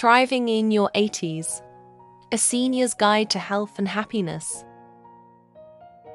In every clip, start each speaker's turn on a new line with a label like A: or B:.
A: Thriving in Your 80s A Senior's Guide to Health and Happiness.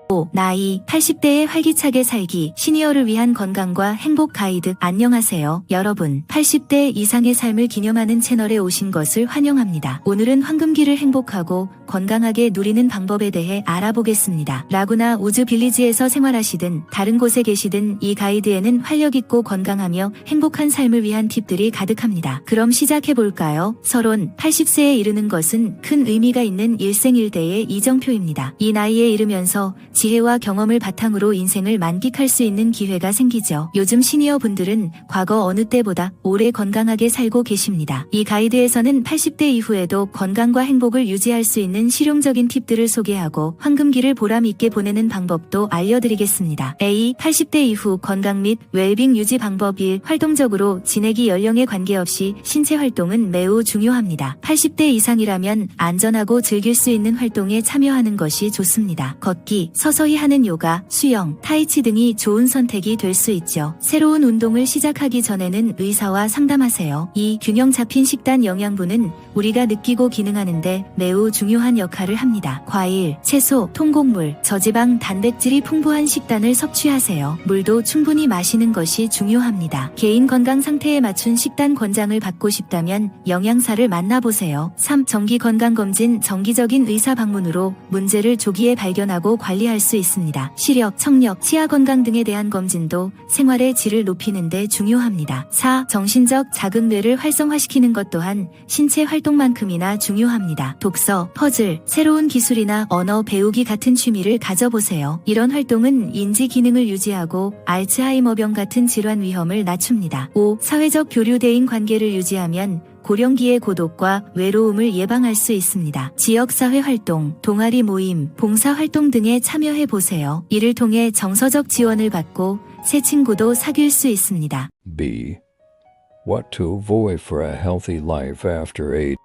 B: 5. 나이 80대에 활기차게 살기 시니어를 위한 건강과 행복 가이드 안녕하세요. 여러분 80대 이상의 삶을 기념하는 채널에 오신 것을 환영합니다. 오늘은 황금기를 행복하고 건강하게 누리는 방법에 대해 알아보겠습니다. 라구나 우즈 빌리지에서 생활하시든 다른 곳에 계시든 이 가이드에는 활력있고 건강하며 행복한 삶을 위한 팁들이 가득합니다. 그럼 시작해볼까요? 서론 80세에 이르는 것은 큰 의미가 있는 일생일대의 이정표입니다. 이 나이에 이르면서 지혜와 경험을 바탕으로 인생을 만끽할 수 있는 기회가 생기죠. 요즘 시니어 분들은 과거 어느 때보다 오래 건강하게 살고 계십니다. 이 가이드에서는 80대 이후에도 건강과 행복을 유지할 수 있는 실용적인 팁들을 소개하고 황금기를 보람 있게 보내는 방법도 알려드리겠습니다. A. 80대 이후 건강 및 웰빙 유지 방법 1. 활동적으로 지내기 연령에 관계없이 신체 활동은 매우 중요합니다. 80대 이상이라면 안전하고 즐길 수 있는 활동에 참여하는 것이 좋습니다. 걷기, 서서히 하는 요가, 수영, 타이치 등이 좋은 선택이 될 수 있죠. 새로운 운동을 시작하기 전에는 의사와 상담하세요. 이 균형 잡힌 식단 영양분은 우리가 느끼고 기능하는데 매우 중요한 역할을 합니다. 과일, 채소, 통곡물, 저지방, 단백질이 풍부한 식단을 섭취하세요. 물도 충분히 마시는 것이 중요합니다. 개인 건강 상태에 맞춘 식단 권장을 받고 싶다면 영양사를 만나보세요. 3. 정기 건강검진 정기적인 의사 방문으로 문제를 조기에 발견하고 관리할 수 있습니다. 시력, 청력, 치아 건강 등에 대한 검진도 생활의 질을 높이는 데 중요합니다. 4. 정신적 자극뇌를 활성화시키는 것 또한 신체 활동만큼이나 중요합니다. 독서, 퍼즐, 새로운 기술이나 언어 배우기 같은 취미를 가져보세요. 이런 활동은 인지 기능을 유지하고 알츠하이머병 같은 질환 위험을 낮춥니다. 5. 사회적 교류 대인 관계를 유지하면 고령기의 고독과 외로움을 예방할 수 있습니다. 지역사회 활동, 동아리 모임, 봉사활동 등에 참여해 보세요. 이를 통해 정서적 지원을 받고 새 친구도 사귈 수 있습니다.
C: B. What to avoid for a healthy life after 8.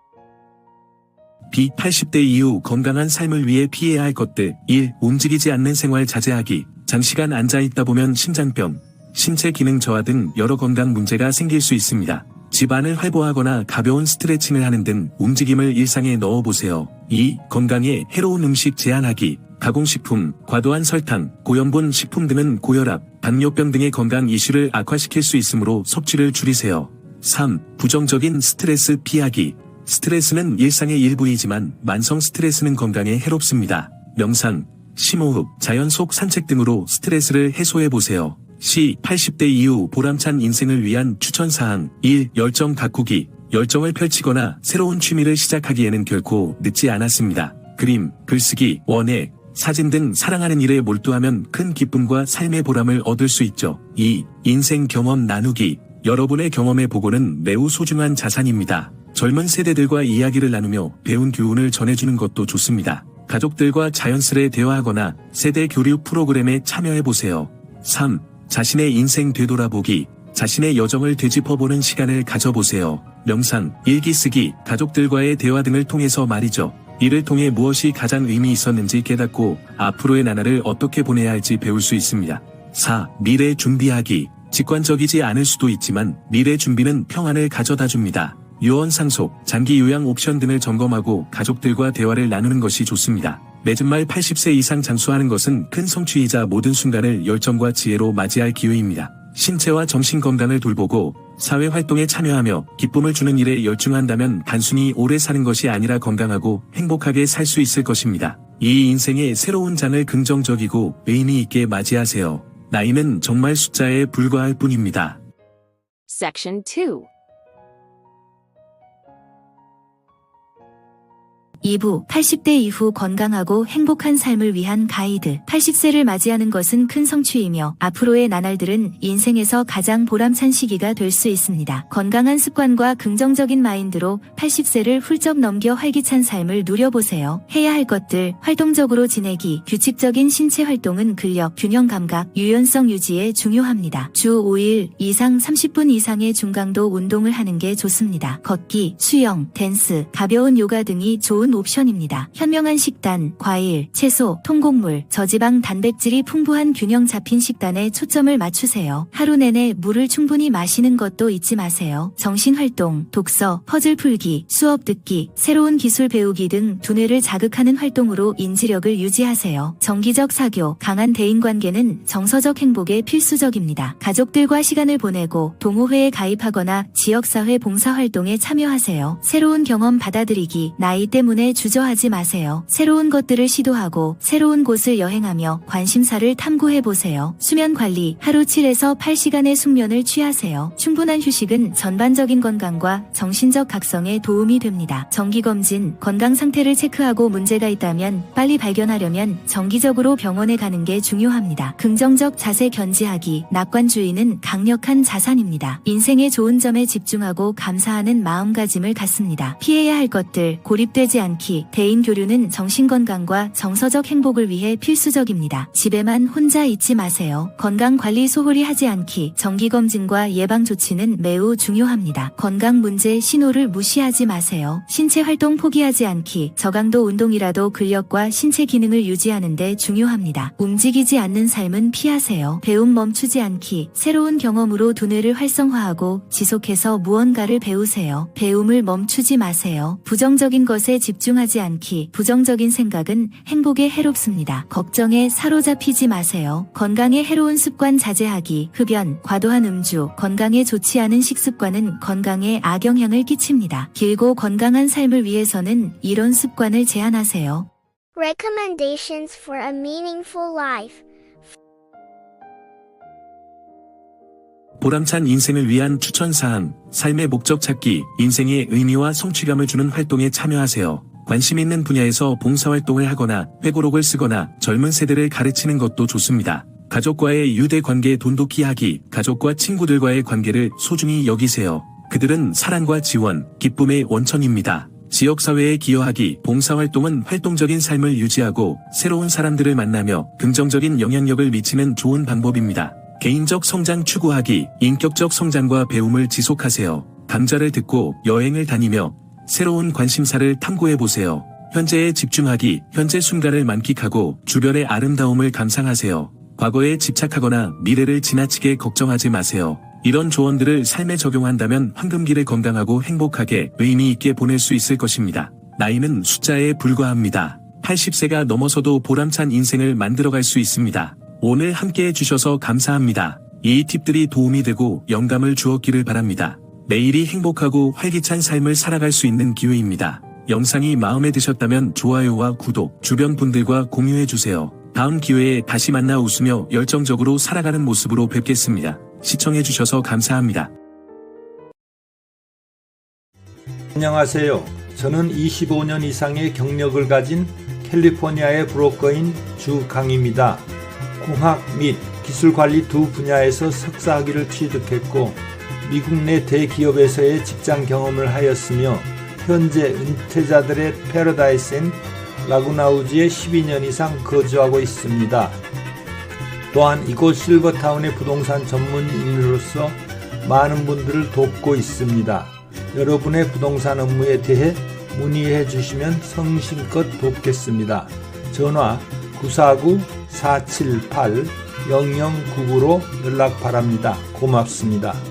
D: B 80대 이후 건강한 삶을 위해 피해야 할 것들 1. 움직이지 않는 생활 자제하기 장시간 앉아있다 보면 심장병, 신체 기능 저하 등 여러 건강 문제가 생길 수 있습니다. 집안을 활보하거나 가벼운 스트레칭을 하는 등 움직임을 일상에 넣어보세요. 2. 건강에 해로운 음식 제한하기 가공식품, 과도한 설탕, 고염분 식품 등은 고혈압, 당뇨병 등의 건강 이슈를 악화시킬 수 있으므로 섭취를 줄이세요. 3. 부정적인 스트레스 피하기 스트레스는 일상의 일부이지만 만성 스트레스는 건강에 해롭습니다. 명상, 심호흡, 자연 속 산책 등으로 스트레스를 해소해 보세요. 시 80대 이후 보람찬 인생을 위한 추천사항 1. 열정 가꾸기 열정을 펼치거나 새로운 취미를 시작하기에는 결코 늦지 않았습니다. 그림, 글쓰기, 원예, 사진 등 사랑하는 일에 몰두하면 큰 기쁨과 삶의 보람을 얻을 수 있죠. 2. 인생 경험 나누기 여러분의 경험의 보고는 매우 소중한 자산입니다. 젊은 세대들과 이야기를 나누며 배운 교훈을 전해주는 것도 좋습니다. 가족들과 자연스레 대화하거나 세대 교류 프로그램에 참여해보세요. 3. 자신의 인생 되돌아보기, 자신의 여정을 되짚어보는 시간을 가져보세요. 명상, 일기 쓰기, 가족들과의 대화 등을 통해서 말이죠. 이를 통해 무엇이 가장 의미 있었는지 깨닫고 앞으로의 나날을 어떻게 보내야 할지 배울 수 있습니다. 4. 미래 준비하기. 직관적이지 않을 수도 있지만 미래 준비는 평안을 가져다 줍니다. 유언 상속, 장기 요양 옵션 등을 점검하고 가족들과 대화를 나누는 것이 좋습니다. 맺은 말 80세 이상 장수하는 것은 큰 성취이자 모든 순간을 열정과 지혜로 맞이할 기회입니다. 신체와 정신 건강을 돌보고 사회 활동에 참여하며 기쁨을 주는 일에 열중한다면 단순히 오래 사는 것이 아니라 건강하고 행복하게 살 수 있을 것입니다. 이 인생의 새로운 장을 긍정적이고 의미 있게 맞이하세요. 나이는 정말 숫자에 불과할 뿐입니다.
E: Section 2.
B: 2부 80대 이후 건강하고 행복한 삶을 위한 가이드 80세를 맞이하는 것은 큰 성취이며 앞으로의 나날들은 인생에서 가장 보람찬 시기가 될 수 있습니다. 건강한 습관과 긍정적인 마인드로 80세를 훌쩍 넘겨 활기찬 삶을 누려보세요. 해야 할 것들 활동적으로 지내기 규칙적인 신체 활동은 근력, 균형 감각, 유연성 유지에 중요합니다. 주 5일 이상 30분 이상의 중강도 운동을 하는 게 좋습니다. 걷기, 수영, 댄스, 가벼운 요가 등이 좋은 좋은 옵션입니다. 현명한 식단, 과일, 채소, 통곡물, 저지방 단백질이 풍부한 균형 잡힌 식단에 초점을 맞추세요. 하루 내내 물을 충분히 마시는 것도 잊지 마세요. 정신활동, 독서, 퍼즐 풀기, 수업 듣기, 새로운 기술 배우기 등 두뇌를 자극하는 활동으로 인지력을 유지하세요. 정기적 사교, 강한 대인관계는 정서적 행복에 필수적입니다. 가족들과 시간을 보내고 동호회에 가입하거나 지역사회 봉사활동에 참여하세요. 새로운 경험 받아들이기, 나이 때문에 주저하지 마세요. 새로운 것들을 시도하고 새로운 곳을 여행하며 관심사를 탐구해 보세요. 수면 관리, 하루 7에서 8시간의 숙면을 취하세요. 충분한 휴식은 전반적인 건강과 정신적 각성에 도움이 됩니다. 정기검진, 건강 상태를 체크하고 문제가 있다면 빨리 발견하려면 정기적으로 병원에 가는 게 중요합니다. 긍정적 자세 견지하기, 낙관주의는 강력한 자산입니다. 인생의 좋은 점에 집중하고 감사하는 마음가짐을 갖습니다. 피해야 할 것들, 고립되지 않 기, 대인 교류는 정신건강과 정서적 행복을 위해 필수적입니다. 집에만 혼자 있지 마세요. 건강관리 소홀히 하지 않기, 정기검진과 예방조치는 매우 중요합니다. 건강 문제 신호를 무시하지 마세요. 신체 활동 포기하지 않기, 저강도 운동이라도 근력과 신체 기능을 유지하는데 중요합니다. 움직이지 않는 삶은 피하세요. 배움 멈추지 않기, 새로운 경험으로 두뇌를 활성화하고 지속해서 무언가를 배우세요. 배움을 멈추지 마세요. 부정적인 것에 집중 하지 않기, 부정적인 생각은 행복에 해롭습니다. 걱정에 사로잡히지 마세요. 건강에 해로운 습관 자제하기, 흡연, 과도한 음주, 건강에 좋지 않은 식습관은 건강에 악영향을 끼칩니다. 길고 건강한 삶을 위해서는 이런 습관을 제한하세요.
F: Recommendations for a meaningful life.
D: 보람찬 인생을 위한 추천 사항, 삶의 목적 찾기, 인생의 의미와 성취감을 주는 활동에 참여하세요. 관심 있는 분야에서 봉사활동을 하거나 회고록을 쓰거나 젊은 세대를 가르치는 것도 좋습니다. 가족과의 유대 관계 돈독히 하기, 가족과 친구들과의 관계를 소중히 여기세요. 그들은 사랑과 지원, 기쁨의 원천입니다. 지역사회에 기여하기, 봉사활동은 활동적인 삶을 유지하고 새로운 사람들을 만나며 긍정적인 영향력을 미치는 좋은 방법입니다. 개인적 성장 추구하기, 인격적 성장과 배움을 지속하세요. 강좌를 듣고 여행을 다니며 새로운 관심사를 탐구해 보세요. 현재에 집중하기, 현재 순간을 만끽하고 주변의 아름다움을 감상하세요. 과거에 집착하거나 미래를 지나치게 걱정하지 마세요. 이런 조언들을 삶에 적용한다면 황금기를 건강하고 행복하게 의미 있게 보낼 수 있을 것입니다. 나이는 숫자에 불과합니다. 80세가 넘어서도 보람찬 인생을 만들어갈 수 있습니다. 오늘 함께 해주셔서 감사합니다. 이 팁들이 도움이 되고 영감을 주었기를 바랍니다. 매일이 행복하고 활기찬 삶을 살아갈 수 있는 기회입니다. 영상이 마음에 드셨다면 좋아요와 구독, 주변 분들과 공유해주세요. 다음 기회에 다시 만나 웃으며 열정적으로 살아가는 모습으로 뵙겠습니다. 시청해주셔서 감사합니다.
G: 안녕하세요. 저는 25년 이상의 경력을 가진 캘리포니아의 브로커인 주강입니다. 공학 및 기술 관리 두 분야에서 석사학위를 취득했고 미국 내 대기업에서의 직장 경험을 하였으며 현재 은퇴자들의 패러다이스인 라구나우지에 12년 이상 거주하고 있습니다. 또한 이곳 실버타운의 부동산 전문인으로서 많은 분들을 돕고 있습니다. 여러분의 부동산 업무에 대해 문의해 주시면 성심껏 돕겠습니다. 전화 949-478-0099로 연락 바랍니다. 고맙습니다.